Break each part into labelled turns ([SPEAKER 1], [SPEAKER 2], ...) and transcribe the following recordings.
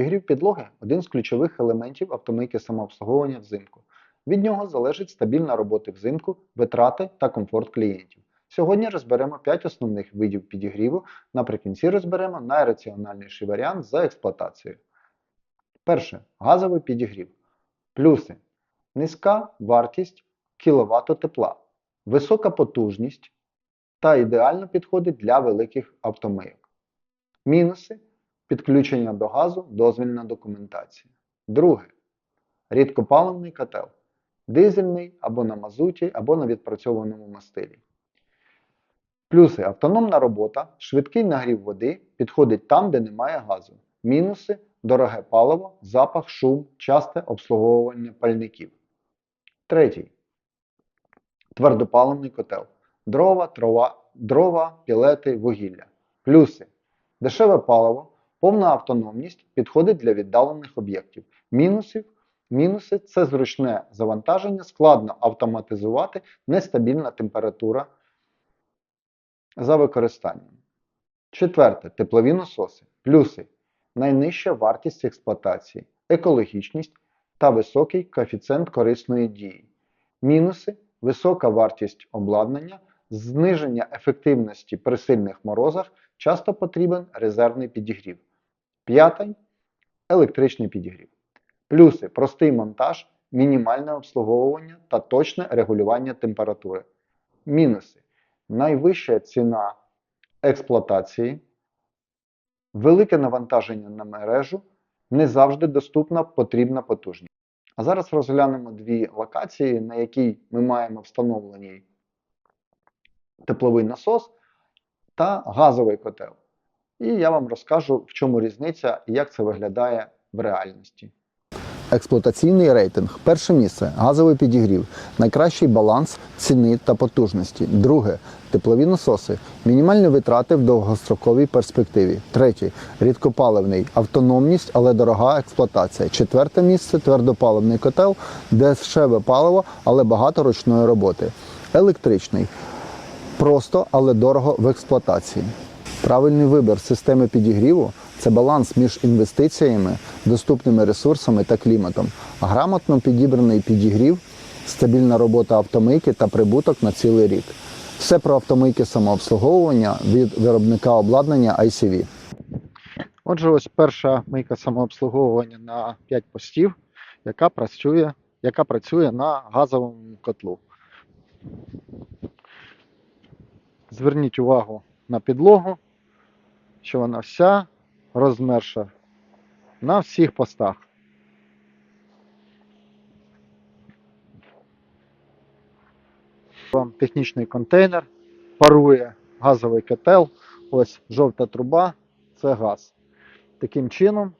[SPEAKER 1] Підігрів підлоги один з ключових елементів автомийки самообслуговування взимку. Від нього залежить стабільна робота взимку, витрати та комфорт клієнтів. Сьогодні розберемо 5 основних видів підігріву, наприкінці розберемо найраціональніший варіант за експлуатацією. Перше газовий підігрів. Плюси. Низька вартість кіловату тепла, висока потужність та ідеально підходить для великих автомийок. Мінуси підключення до газу, дозвільна документація. Друге. Рідкопаливний котел. Дизельний або на мазуті, або на відпрацьованому мастилі. Плюси автономна робота, швидкий нагрів води, підходить там, де немає газу. Мінуси дороге паливо, запах, шум, часте обслуговування пальників. Третій. Твердопаливний котел. Дрова, трава, дрова, пілети, вугілля. Плюси. Дешеве паливо, повна автономність підходить для віддалених об'єктів. Мінусів. Мінуси це зручне завантаження, складно автоматизувати, нестабільна температура за використанням. Четверте. Теплові насоси. Плюси. Найнижча вартість експлуатації, екологічність та високий коефіцієнт корисної дії. Мінуси висока вартість обладнання, зниження ефективності при сильних морозах, часто потрібен резервний підігрів. П'ятий електричний підігрів. Плюси простий монтаж, мінімальне обслуговування та точне регулювання температури. Мінуси найвища ціна експлуатації, велике навантаження на мережу, не завжди доступна потрібна потужність. А зараз розглянемо дві локації, на якій ми маємо встановлений тепловий насос та газовий котел. І я вам розкажу, в чому різниця і як це виглядає в реальності. Експлуатаційний рейтинг. Перше місце газовий підігрів. Найкращий баланс ціни та потужності. Друге теплові насоси. Мінімальні витрати в довгостроковій перспективі. Третє рідкопаливний. Автономність, але дорога експлуатація. Четверте місце твердопаливний котел, дешеве паливо, але багато ручної роботи. Електричний. Просто, але дорого в експлуатації. Правильний вибір системи підігріву це баланс між інвестиціями, доступними ресурсами та кліматом. Грамотно підібраний підігрів, стабільна робота автомийки та прибуток на цілий рік. Все про автомийки самообслуговування від виробника обладнання ICV. Отже, ось перша мийка самообслуговування на 5 постів, яка працює, яка працює на газовому котлу. Зверніть увагу на підлогу, що вона вся розмерша на всіх постах. Технічний контейнер, парує газовий котел, ось жовта труба, це газ. Таким чином,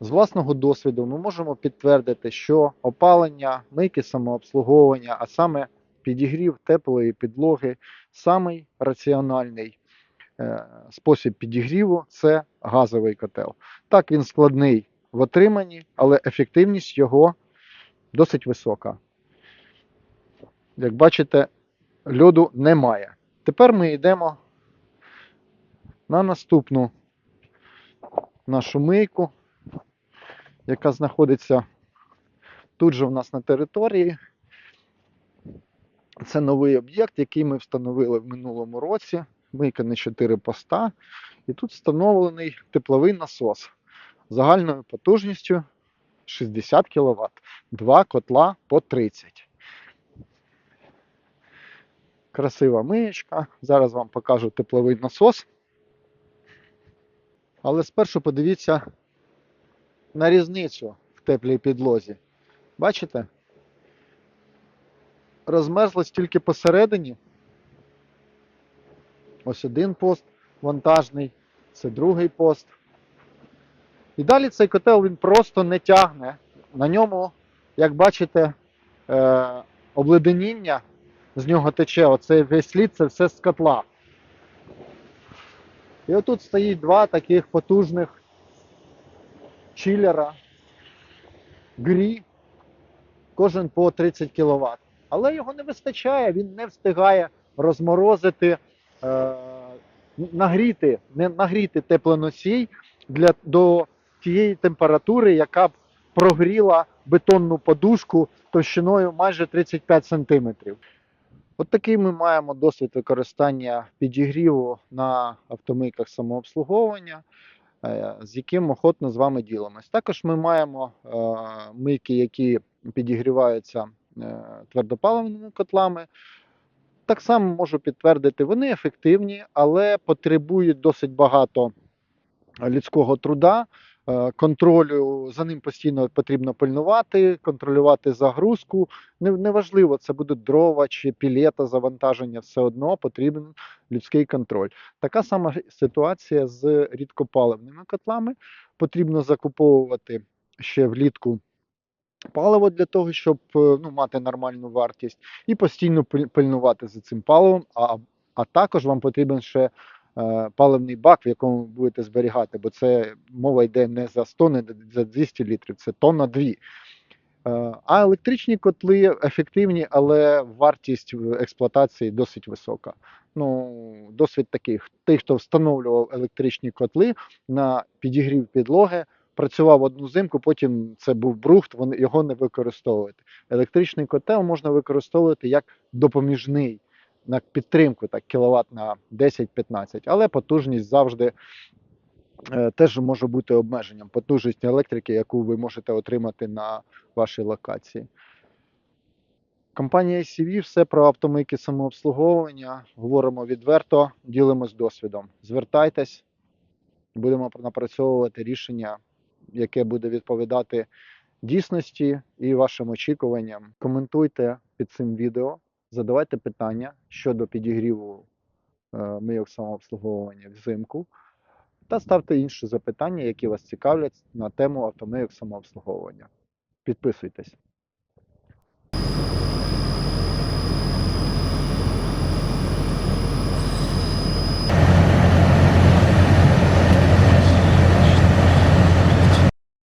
[SPEAKER 1] з власного досвіду ми можемо підтвердити, що опалення, мийки самообслуговування, а саме підігрів теплої підлоги, самий раціональний спосіб підігріву це газовий котел. Так, він складний в отриманні, але ефективність його досить висока. Як бачите, льоду немає. Тепер ми йдемо на наступну нашу мийку, яка знаходиться тут же у нас на території. Це новий об'єкт, який ми встановили в минулому році. Мийка на 4 поста. І тут встановлений тепловий насос загальною потужністю 60 кВт. Два котла по 30. Красива миєчка. Зараз вам покажу тепловий насос. Але спершу подивіться на різницю в теплій підлозі. Бачите? Розмерзлось тільки посередині. Ось один пост вантажний, це другий пост. І далі цей котел він просто не тягне. На ньому, як бачите, е, обледеніння з нього тече. Оцей весь слід це все з котла. І отут стоїть два таких потужних чилера. Грі, кожен по 30 кВт. Але його не вистачає, він не встигає розморозити, нагріти, не нагріти теплоносій для, до тієї температури, яка б прогріла бетонну подушку товщиною майже 35 см. От такий ми маємо досвід використання підігріву на автомийках самообслуговування, е, з яким охотно з вами ділимось. Також ми маємо е, мийки, які підігріваються е, твердопаливними котлами. Так само можу підтвердити, вони ефективні, але потребують досить багато людського труда, е, контролю, за ним постійно потрібно пильнувати, контролювати загрузку. Неважливо, це будуть дрова чи пілета завантаження, все одно потрібен людський контроль. Така сама ситуація з рідкопаливними котлами. Потрібно закуповувати ще влітку паливо для того, щоб е, ну, мати нормальну вартість, і постійно пильнувати за цим паливом. А, а також вам потрібен ще е, паливний бак, в якому ви будете зберігати, бо це мова йде не за 100, не за 200 літрів, це тонна 2. Е, А електричні котли ефективні, але вартість експлуатації досить висока. Ну, досвід такий. Тих, хто встановлював електричні котли на підігрів підлоги, працював одну зимку, потім це був брухт, вони його не використовувати. Електричний котел можна використовувати як допоміжний на підтримку, так кіловат на 10-15, але потужність завжди е, теж може бути обмеженням. Потужність електрики, яку ви можете отримати на вашій локації. Компанія ICV все про автомийки самообслуговування. Говоримо відверто, ділимось досвідом. Звертайтесь, будемо напрацьовувати рішення, яке буде відповідати дійсності і вашим очікуванням. Коментуйте під цим відео, задавайте питання щодо підігріву е, мийок самообслуговування взимку. Та ставте інші запитання, які вас цікавлять на тему автомийок самообслуговування. Підписуйтесь.